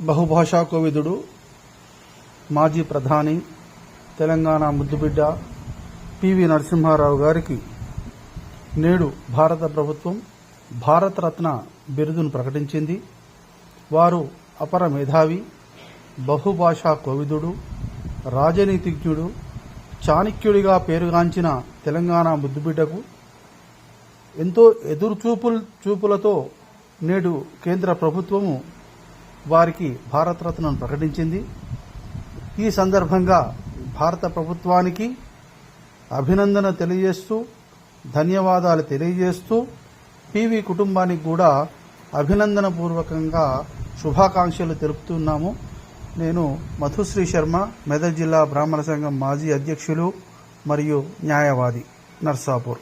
బహుభాషా కోవిదుడు మాజీ ప్రధాని తెలంగాణ ముద్దుబిడ్డ పివి నరసింహారావు గారికి నేడు భారత ప్రభుత్వం భారతరత్న బిరుదును ప్రకటించింది. వారు అపర మేధావి బహుభాషా కోవిదుడు రాజనీతిజ్ఞుడు చాణక్యుడిగా పేరుగాంచిన తెలంగాణ ముద్దుబిడ్డకు ఎంతో ఎదురుచూపులు చూపులతో నేడు కేంద్ర ప్రభుత్వము వారికి భారతరత్నను ప్రకటించింది. ఈ సందర్భంగా భారత ప్రభుత్వానికి అభినందన తెలియజేస్తూ ధన్యవాదాలు తెలియజేస్తూ పివి కుటుంబానికి కూడా అభినందన పూర్వకంగా శుభాకాంక్షలు తెలుపుతున్నాము. నేను మధుశ్రీ శర్మ మెదక్ జిల్లా బ్రాహ్మణ సంఘం మాజీ అధ్యక్షులు మరియు న్యాయవాది నర్సాపూర్.